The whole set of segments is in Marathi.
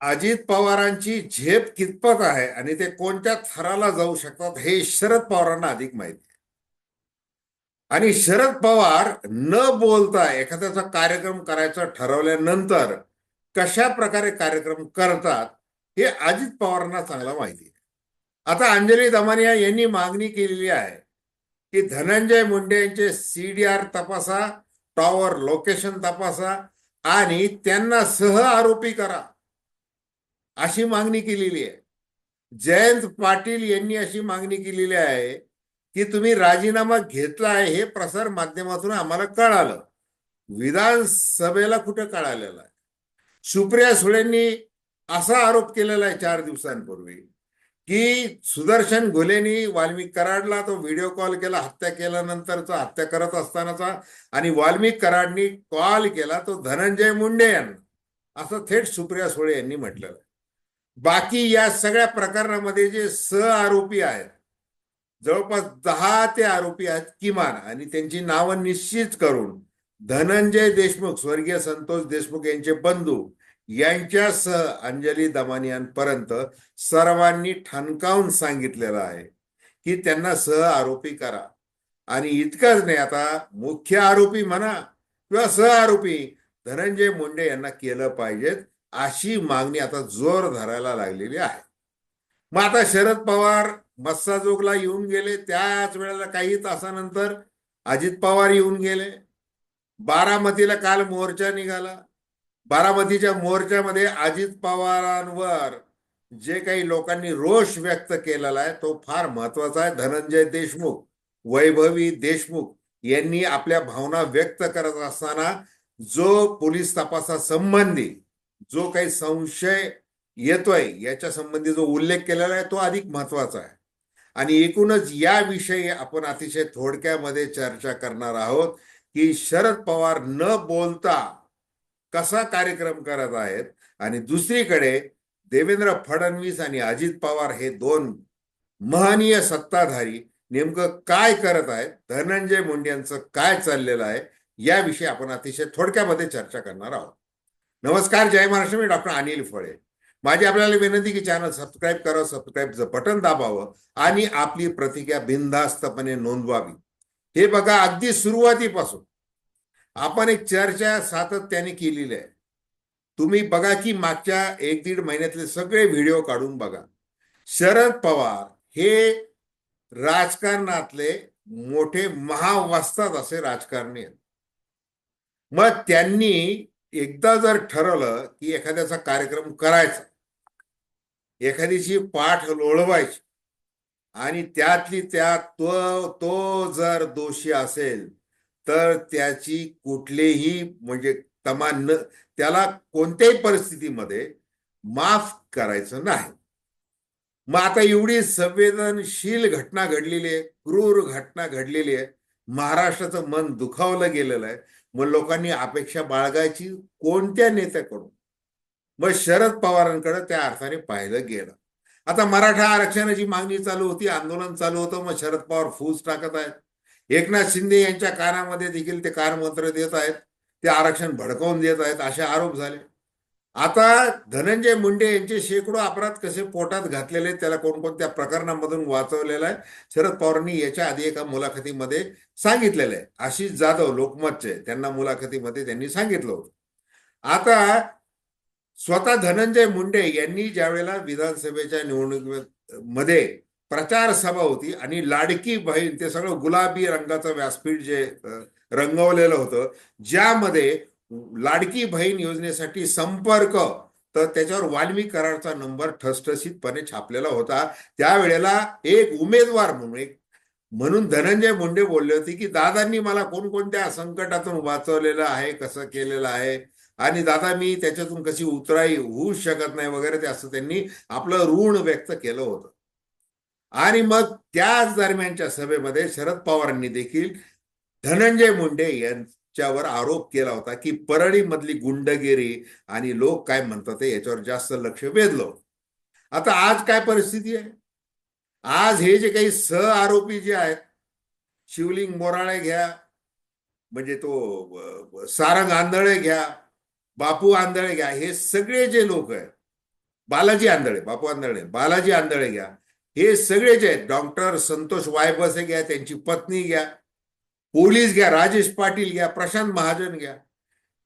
अजित पवारांची झेप कितपत आहे आणि ते कोणत्या थराला जाऊ शकतात हे शरद पवारांना अधिक माहिती आणि शरद पवार न बोलता एखाद्याचा कार्यक्रम करायचा ठरवल्यानंतर कशा प्रकारे कार्यक्रम करतात हे अजित पवारांना चांगला माहिती आहे. आता अंजली दमानिया यांनी मागणी केलेली आहे की धनंजय मुंडे यांचे सीडीआर तपासा टॉवर लोकेशन तपासा आणि त्यांना सह आरोपी करा. अशी मागणी केलेली आहे. जयंत पाटील यांनी अशी मागणी केलेली आहे की तुम्ही राजीनामा घेतला आहे हे प्रसार माध्यमातून आम्हाला कळालं. विधानसभेला कुठं कळालेलं आहे? सुप्रिया सुळेंनी असा आरोप केलेला आहे चार दिवसांपूर्वी की सुदर्शन घुलेनी वाल्मिक कराडला तो व्हिडिओ कॉल केला हत्या केल्यानंतरचा हत्या करत असतानाचा आणि वाल्मिक कराडनी कॉल केला तो धनंजय मुंडे यांना. असं थेट सुप्रिया सुळे यांनी म्हटलेलं आहे. बाकी या सगळ्या प्रकरणामध्ये जे सह आरोपी आहेत जवळपास दहा ते आरोपी आहेत किमान. आणि त्यांची नावं निश्चित करून धनंजय देशमुख स्वर्गीय संतोष देशमुख यांचे बंधू यांच्यासह अंजली दमानियांपर्यंत सर्वांनी ठणकावून सांगितलेलं आहे की त्यांना सह आरोपी करा. आणि इतकंच नाही आता मुख्य आरोपी म्हणा किंवा सह आरोपी धनंजय मुंडे यांना केलं पाहिजेत. अशी मागणी आता जोर धरायला लागलेली आहे. मग आता शरद पवार मस्साजोगला येऊन गेले त्याच वेळेला काही तासानंतर अजित पवार येऊन गेले. बारामतीला काल मोर्चा निघाला. बारामतीच्या मोर्चामध्ये अजित पवारांवर जे काही लोकांनी रोष व्यक्त केलेला आहे तो फार महत्त्वाचा आहे. धनंजय देशमुख वैभवी देशमुख यांनी आपल्या भावना व्यक्त करत असताना जो पोलीस तपासासंबंधी जो काही संशय येतोय याच्या संबंधी जो उल्लेख केलेला आहे तो अधिक महत्त्वाचा आहे. आणि एकूणच याविषयी आपण अतिशय थोडक्यामध्ये चर्चा करणार आहोत की शरद पवार न बोलता कसा कार्यक्रम करत आहेत आणि दुसरीकडे देवेंद्र फडणवीस आणि अजित पवार हे दोन महनीय सत्ताधारी नेमकं काय करत आहेत धनंजय मुंडे यांचं काय चाललेलं आहे याविषयी आपण अतिशय थोडक्यामध्ये चर्चा करणार आहोत. नमस्कार जय महाराष्ट्र मी डॉक्टर अनिल फळे. माझी आपल्याला विनंती की चॅनल सबस्क्राईब करा सबस्क्राईबचं बटन दाबावं आणि आपली प्रतिक्रिया बिनधास्तपणे नोंदवावी. हे बघा अगदी सुरुवातीपासून. आपण एक चर्चा सातत्याने केलेली आहे. तुम्ही बघा की मागच्या एक दीड महिन्यातले सगळे व्हिडिओ काढून बघा. शरद पवार हे राजकारणातले मोठे महावस्तात असे राजकारणी आहेत. मग त्यांनी एकदा जर ठरवलं की एखाद्याचा कार्यक्रम करायचा एखाद्याची पाठ लोळवायची आणि त्यातली त्यात तो तो जर दोषी असेल तर त्याची कुठलेही म्हणजे तमान न त्याला कोणत्याही परिस्थितीमध्ये माफ करायचं नाही. मग आता एवढी संवेदनशील घटना घडलेली आहे क्रूर घटना घडलेली आहे. महाराष्ट्राचं मन दुखावलं गेलेलं आहे. मग लोकांनी अपेक्षा बाळगायची कोणत्या नेत्याकडून? मग शरद पवारांकडे त्या अर्थाने पाहिलं गेलं. आता मराठा आरक्षणाची मागणी चालू होती आंदोलन चालू होतं मग शरद पवार फूस टाकत आहेत. एकनाथ शिंदे यांच्या कानामध्ये देखील ते मंत्र देत आहेत. ते आरक्षण भडकवून देत आहेत असे आरोप झाले. आता धनंजय मुंडे यांचे शेकडो अपराध कसे पोटात घातलेले त्याला कोणकोणत्या प्रकरणामधून वाचवलेलं आहे शरद पवारांनी याच्या आधी एका मुलाखतीमध्ये सांगितलेलं आहे. आशिष जाधव लोकमतचे त्यांना मुलाखतीमध्ये त्यांनी सांगितलं होतं. आता स्वतः धनंजय मुंडे यांनी ज्यावेळेला विधानसभेच्या निवडणुकीमध्ये प्रचार सभा होती आणि लाडकी बहीण ते सगळं गुलाबी रंगाचं व्यासपीठ जे रंगवलेलं होतं ज्यामध्ये लाडकी बहीण योजनेसाठी संपर्क. तर त्याच्यावर वाल्मी करारचा नंबर ठसठसीतपणे छापलेला होता. त्यावेळेला एक उमेदवार म्हणून एक म्हणून धनंजय मुंडे बोलले होते की दादांनी मला कोणकोणत्या संकटातून वाचवलेलं आहे कसं केलेलं आहे? आणि दादा मी त्याच्यातून कशी उतराई होऊ शकत नाही वगैरे ते असं त्यांनी आपलं ऋण व्यक्त केलं होतं. आणि मग त्याच दरम्यानच्या सभेमध्ये शरद पवारांनी देखील धनंजय मुंडे च्यावर आरोप केला होता की परळी मधली गुंडगिरी आणि लोक काय म्हणतात याच्यावर जास्त लक्ष वेधलं आता आज काय परिस्थिती आहे? आज हे जे काही सह आरोपी जे आहेत शिवलिंग मोराळे घ्या म्हणजे तो सारंग आंधळे घ्या बापू आंधळे घ्या हे सगळे जे लोक आहेत बालाजी आंधळे बापू आंधळे बालाजी आंधळे घ्या हे सगळे जे आहेत डॉक्टर संतोष वायबसे घ्या त्यांची पत्नी घ्या पोलीस घ्या राजेश पाटील घ्या प्रशांत महाजन घ्या.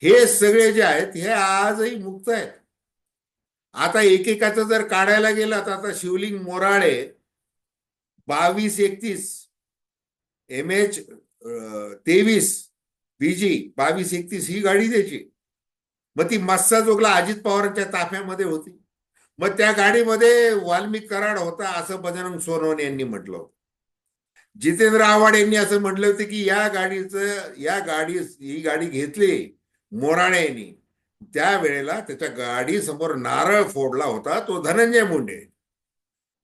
हे सगळे जे आहेत हे आजही मुक्त आहेत. आता एकेकाचं जर काढायला गेलं तर आता शिवलिंग मोराळे बावीस एकतीस एम एच तेवीस बीजी बावीस एकतीस ही गाडी द्यायची. मग ती मस्सा जोगला अजित पवारांच्या ताफ्यामध्ये होती. मग त्या गाडीमध्ये वाल्मिक कराड होता असं बजरंग सोनवणे यांनी म्हटलं होतं. जितेंद्र आव्हाड यांनी असं म्हटलं होतं की या गाडीचं या गाडी ही गाडी घेतली मोराणे यांनी त्या वेळेला त्याच्या गाडी समोर नारळ फोडला होता तो धनंजय मुंडे.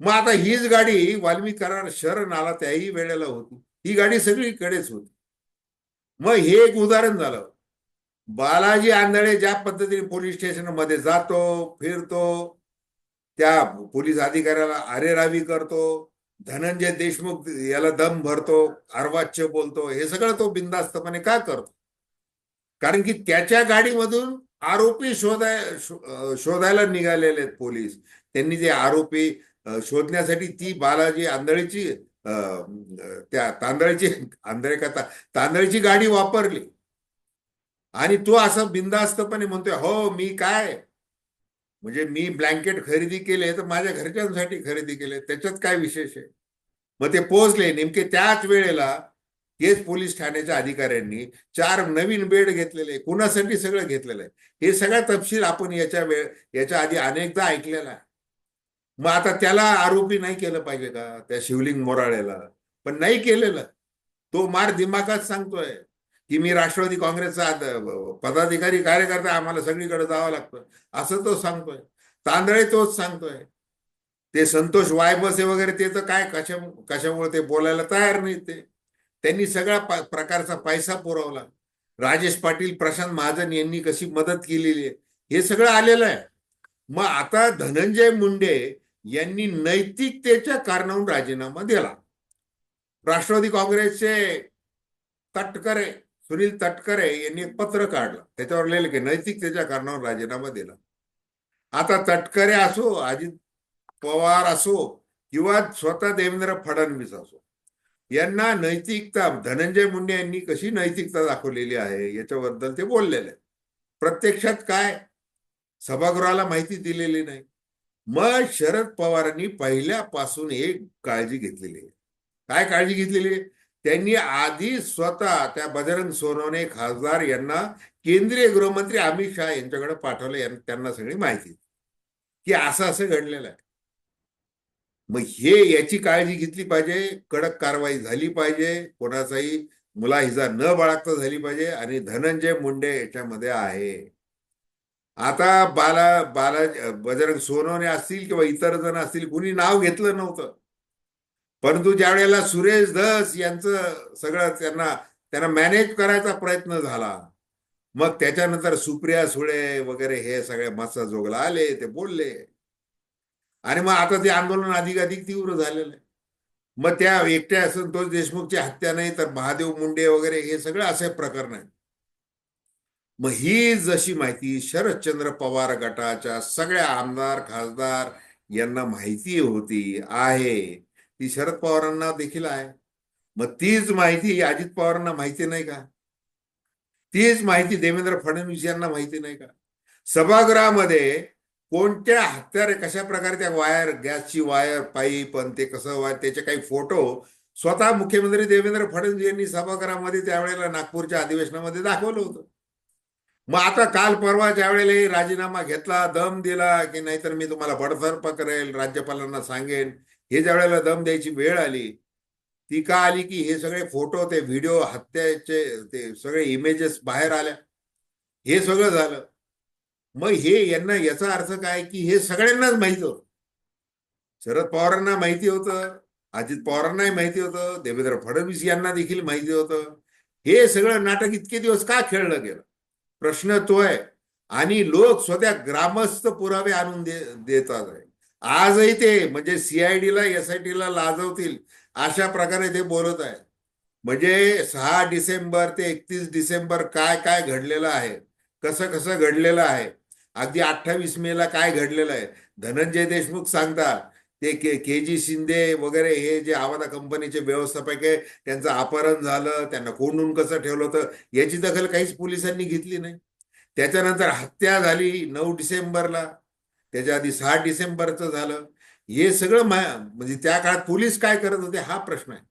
मग आता हीच गाडी वाल्मिक शरण आला त्याही वेळेला होती. ही गाडी सगळीकडेच होती. मग हे एक उदाहरण झालं. बालाजी आंधळे ज्या पद्धतीने पोलीस स्टेशनमध्ये जातो फिरतो त्या पोलीस अधिकाऱ्याला अरेरावी करतो धनंजय देशमुख याला दम भरतो अर्वाच्य बोलतो हे सगळं तो बिंदास्तपणे का करतो? कारण की त्याच्या गाडीमधून आरोपी शोधाय शोधायला निघालेले आहेत पोलीस. त्यांनी जे आरोपी शोधण्यासाठी ती बालाजी आंधळीची त्या तांदळाची आंधळे का तांदळीची गाडी वापरली. आणि तो असं बिंदास्तपणे म्हणतोय हो मी काय म्हणजे मी ब्लँकेट खरेदी केले तर माझ्या घरच्यांसाठी खरेदी केले. त्याच्यात काय विशेष आहे? मग ते पोहोचले. नेमके त्याच वेळेला हेच पोलीस ठाण्याच्या अधिकाऱ्यांनी चार नवीन बेड घेतलेले. कुणासाठी सगळं घेतलेलं आहे? हे सगळा तपशील आपण याच्या वेळ याच्या आधी अनेकदा ऐकलेला आहे. मग आता त्याला आरोपी नाही केलं पाहिजे का? त्या शिवलिंग मोराळ्याला. पण नाही केलेलं. तो मार दिमागात सांगतोय. की मी राष्ट्रवादी काँग्रेसचा पदाधिकारी कार्यकर्ता आम्हाला सगळीकडे जावं लागतं असं तो सांगतोय. तांदळे तोच सांगतोय. ते संतोष वायबसे वगैरे ते तर काय कशा कशामुळे ते बोलायला तयार नाही ते. त्यांनी सगळ्या प्रकारचा पैसा पुरवला. राजेश पाटील प्रशांत महाजन यांनी कशी मदत केलेली आहे हे सगळं आलेलं आहे. मग आता धनंजय मुंडे यांनी नैतिकतेच्या कारणावरून राजीनामा दिला. राष्ट्रवादी काँग्रेसचे तटकरे सुनील तटकरे यांनी पत्र काढलं. त्याच्यावर लिहिलं की नैतिकतेच्या कारणावर राजीनामा दिला. आता तटकरे असो अजित पवार असो किंवा स्वतः देवेंद्र फडणवीस असो यांना नैतिकता धनंजय मुंडे यांनी कशी नैतिकता दाखवलेली आहे याच्याबद्दल ते बोललेले. प्रत्यक्षात काय? सभागृहाला माहिती दिलेली नाही. मग शरद पवारांनी पहिल्यापासून एक काळजी घेतलेली आहे. काय काळजी घेतलेली आहे? त्यांनी आधी स्वतः त्या बजरंग सोनवणे खासदार यांना केंद्रीय गृहमंत्री अमित शहा यांच्याकडे पाठवलं त्यांना सगळी माहिती. की असं असं घडलेलं आहे. मग हे याची काळजी घेतली पाहिजे कडक कारवाई झाली पाहिजे कोणाचाही मुलाहिजा न बाळगता झाली पाहिजे आणि धनंजय मुंडे याच्यामध्ये आहे. आता बाला बाला बजरंग सोनवणे असतील किंवा इतर जण असतील कुणी नाव घेतलं नव्हतं. परंतु ज्या वेळेला सुरेश धस यांचं सगळं त्यांना त्यांना मॅनेज करायचा प्रयत्न झाला मग त्याच्यानंतर सुप्रिया सुळे वगैरे हे सगळे मस्सा जोगला आले ते बोलले. आणि मग आता ते आंदोलन अधिक अधिक तीव्र झालेलं आहे. मग त्या एकट्या संतोष देशमुखची हत्या नाही तर महादेव मुंडे वगैरे हे सगळं असे प्रकरण आहे मग ही जशी माहिती शरदचंद्र पवार गटाच्या सगळ्या आमदार खासदार यांना माहिती होती आहे. ती शरद पवारांना देखील आहे. मग तीच माहिती अजित पवारांना माहिती नाही का? तीच माहिती देवेंद्र फडणवीस यांना माहिती नाही का? सभागृहामध्ये कोणत्या हत्यारे कशा प्रकारे त्या वायर गॅसची वायर पाईप आणि ते कसं वायर त्याचे काही फोटो स्वतः मुख्यमंत्री देवेंद्र फडणवीस यांनी सभागृहामध्ये त्यावेळेला नागपूरच्या अधिवेशनामध्ये दाखवलं होतं. मग आता काल परवा ज्या वेळेला राजीनामा घेतला दम दिला की नाहीतर मी तुम्हाला बडतर्फ करेल राज्यपालांना सांगेन. हे ज्या वेळेला दम द्यायची वेळ आली ती का आली की हे सगळे फोटो ते व्हिडिओ हत्याचे ते सगळे इमेजेस बाहेर आल्या. हे सगळं झालं. मग हे यांना याचा अर्थ काय की हे सगळ्यांनाच माहिती होतं. शरद पवारांना माहिती होतं अजित पवारांनाही माहिती होतं देवेंद्र फडणवीस यांना देखील माहिती होतं. हे सगळं नाटक इतके दिवस का खेळलं गेलं? प्रश्न तो आहे. आणि लोक स्वतः ग्रामस्थ पुरावे आणून दे देतात आहे आजही ते म्हणजे सीआयडीला एस आय टीला लाजवतील अशा प्रकारे ते बोलत आहे म्हणजे सहा डिसेंबर ते एकतीस डिसेंबर काय काय घडलेलं आहे? कसं कसं घडलेलं आहे? अगदी अठ्ठावीस मेला काय घडलेलं आहे? धनंजय देशमुख सांगतात ते के के जी शिंदे वगैरे हे जे आवादा कंपनीचे व्यवस्थापक आहे त्यांचं अपहरण झालं त्यांना कोंडून कसं ठेवलं होतं याची दखल काहीच पोलिसांनी घेतली नाही. त्याच्यानंतर हत्या झाली नऊ डिसेंबरला. त्याच्या आधी सहा डिसेंबरचं झालं. हे सगळं म्हणजे त्या काळात पोलीस काय करत होते हा प्रश्न आहे.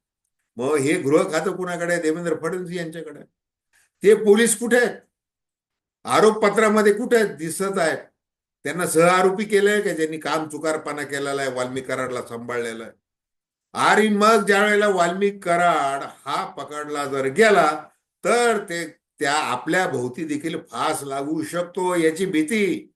मग हे गृह खातं कुणाकडे आहे? देवेंद्र फडणवीस यांच्याकडे ते पोलीस कुठे आहेत? आरोपपत्रामध्ये कुठे आहेत? दिसत आहेत. त्यांना सह आरोपी केलंय का? ज्यांनी काम चुकारपणा केलेला आहे वाल्मिक कराडला सांभाळलेला आहे. आणि मग ज्या वेळेला वाल्मिक कराड हा पकडला जर गेला तर ते त्या आपल्या भोवती देखील फास लागू शकतो याची भीती.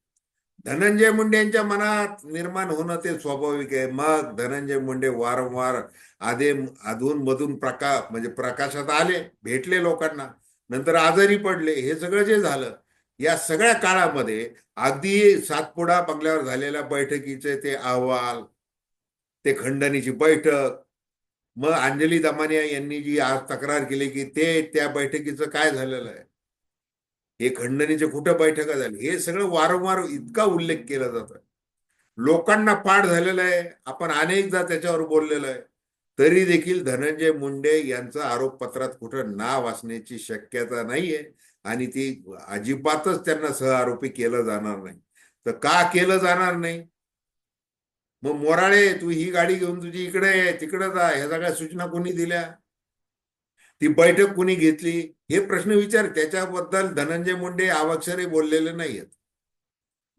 धनंजय मुंडे यांच्या मनात निर्माण होणं ते स्वाभाविक आहे. मग धनंजय मुंडे वारंवार आधे अधून मधून प्रका म्हणजे प्रकाशात आले भेटले लोकांना नंतर आजारी पडले हे सगळं जे झालं या सगळ्या काळामध्ये अगदी सातपुडा बंगल्यावर झालेल्या बैठकीचे ते अहवाल ते खंडणीची बैठक मग अंजली दमानिया यांनी जी आज तक्रार केली की ते त्या बैठकीचं काय झालेलं आहे? हे खंडणीचे कुठं बैठका झाली हे सगळं वारंवार इतका उल्लेख केला जातो लोकांना पाठ झालेला आहे. आपण अनेकदा त्याच्यावर बोललेलो आहे. तरी देखील धनंजय मुंडे यांचं आरोपपत्रात कुठं नाव असण्याची शक्यता नाहीये आणि ती अजिबातच त्यांना सहआरोपी केलं जाणार नाही. तर का केलं जाणार नाही? मग मोराळे तू ही गाडी घेऊन तुझी इकडे आहे, तिकडे जा ह्या सगळ्या सूचना कोणी दिल्या? ती बैठक कुणी घेतली? हे प्रश्न विचार त्याच्याबद्दल धनंजय मुंडे अवाक्षरे बोललेले नाहीयेत.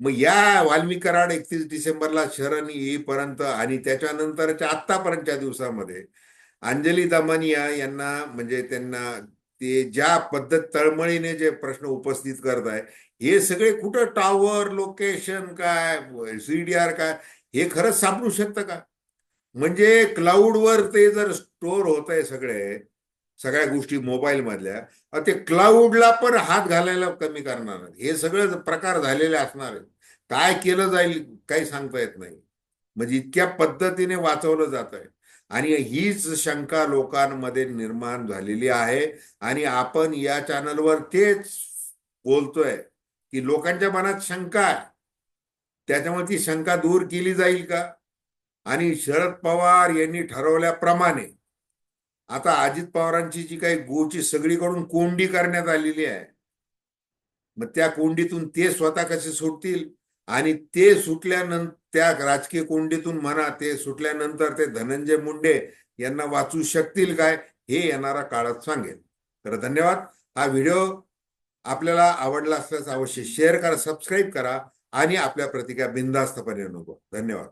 मग या वाल्मी कराड एकतीस डिसेंबरला शरण येईपर्यंत आणि त्याच्यानंतरच्या आत्तापर्यंतच्या दिवसामध्ये अंजली दमानिया यांना म्हणजे त्यांना ते ज्या पद्धत तळमळीने जे प्रश्न उपस्थित करत आहे हे सगळे कुठं टॉवर लोकेशन काय सीडीआर काय हे खरंच सापडू शकतं का? म्हणजे क्लाउडवर ते जर स्टोअर होत आहे सगळे सगळ्या गोष्टी मोबाईल मधल्या ते क्लाउडला पण हात घालायला कमी करणार हे सगळे प्रकार झालेले असणार आहेत. काय केलं जाईल काही सांगता येत नाही. म्हणजे इतक्या पद्धतीने वाचवलं जात आहे. आणि हीच शंका लोकांमध्ये निर्माण झालेली आहे. आणि आपण या चॅनलवर तेच बोलतोय की लोकांच्या मनात शंका आहे. त्याच्यामुळे ती शंका दूर केली जाईल का? आणि शरद पवार यांनी ठरवल्याप्रमाणे आता अजित पवारांची जी काही गोची सगळीकडून कोंडी करण्यात आलेली आहे मग त्या कोंडीतून ते स्वतः कसे सुटतील? आणि ते सुटल्यानंतर त्या राजकीय कोंडीतून म्हणा ते सुटल्यानंतर ते धनंजय मुंडे यांना वाचू शकतील काय हे येणारा काळात सांगेल. तर धन्यवाद. हा व्हिडिओ आपल्याला आवडला असल्यास अवश्य शेअर करा सबस्क्राईब करा आणि आपल्या प्रतिक्रिया बिनधास्तपणे नको. धन्यवाद.